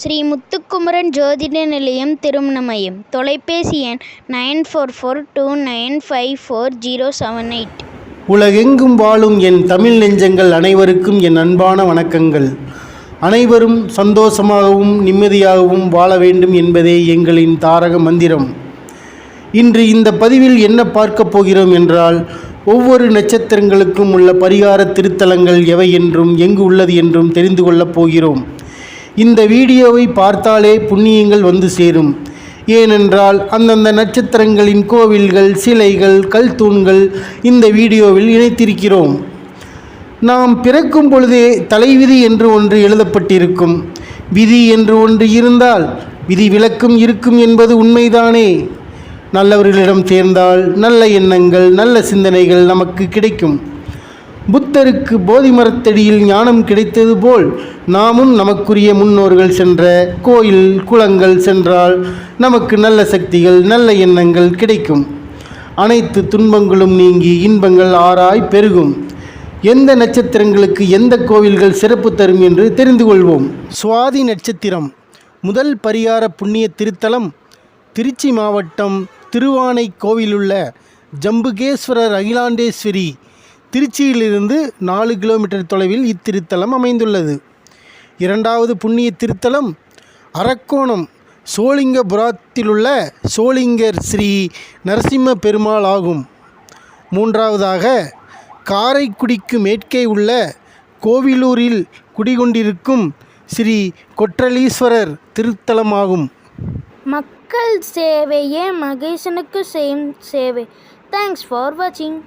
ஸ்ரீ முத்துக்குமரன் ஜோதிட நிலையம் திருமண தொலைபேசி எண் nine four four two nine five four zero seven eight. உலகெங்கும் வாழும் என் தமிழ் நெஞ்சங்கள் அனைவருக்கும் என் அன்பான வணக்கங்கள். அனைவரும் சந்தோஷமாகவும் நிம்மதியாகவும் வாழ வேண்டும் என்பதே எங்களின் தாரக மந்திரம். இன்று இந்த பதிவில் என்ன பார்க்கப் போகிறோம் என்றால் ஒவ்வொரு நட்சத்திரங்களுக்கும் உள்ள பரிகார திருத்தலங்கள் எவை என்றும் எங்கு உள்ளது என்றும் தெரிந்து கொள்ளப் போகிறோம். இந்த வீடியோவை பார்த்தாலே புண்ணியங்கள் வந்து சேரும். ஏனென்றால் அந்தந்த நட்சத்திரங்களின் கோவில்கள் சிலைகள் கல் தூண்கள் இந்த வீடியோவில் இணைத்திருக்கிறோம். நாம் பிறக்கும் பொழுதே தலைவிதி என்று ஒன்று எழுதப்பட்டிருக்கும். விதி என்று ஒன்று இருந்தால் விதி விளக்கும் இருக்கும் என்பது உண்மைதானே. நல்லவர்களிடம் சேர்ந்தால் நல்ல எண்ணங்கள் நல்ல சிந்தனைகள் நமக்கு கிடைக்கும். புத்தருக்கு போதி மரத்தடியில் ஞானம் கிடைத்தது போல் நாமும் நமக்குரிய முன்னோர்கள் சென்ற கோயில் குளங்கள் சென்றால் நமக்கு நல்ல சக்திகள் நல்ல எண்ணங்கள் கிடைக்கும். அனைத்து துன்பங்களும் நீங்கி இன்பங்கள் ஆராய் பெருகும். எந்த நட்சத்திரங்களுக்கு எந்த கோவில்கள் சிறப்பு தரும் என்று தெரிந்து கொள்வோம். சுவாதி நட்சத்திரம் முதல் பரிகார புண்ணிய திருத்தலம் திருச்சி மாவட்டம் திருவானை கோவிலுள்ள ஜம்புகேஸ்வரர் அகிலாண்டேஸ்வரி திருச்சியிலிருந்து நாலு கிலோமீட்டர் தொலைவில் இத்திருத்தலம் அமைந்துள்ளது. இரண்டாவது புண்ணிய திருத்தலம் அரக்கோணம் சோளிங்கபுரத்திலுள்ள சோளிங்கர் ஸ்ரீ நரசிம்ம பெருமாள் ஆகும். மூன்றாவதாக காரைக்குடிக்கு மேற்கே உள்ள கோவிலூரில் குடிகொண்டிருக்கும் ஸ்ரீ கொற்றலீஸ்வரர் திருத்தலமாகும் மக்கள் சேவையே மகேசனுக்கு செய்யும் சேவை. தேங்க்ஸ் ஃபார் வாட்சிங்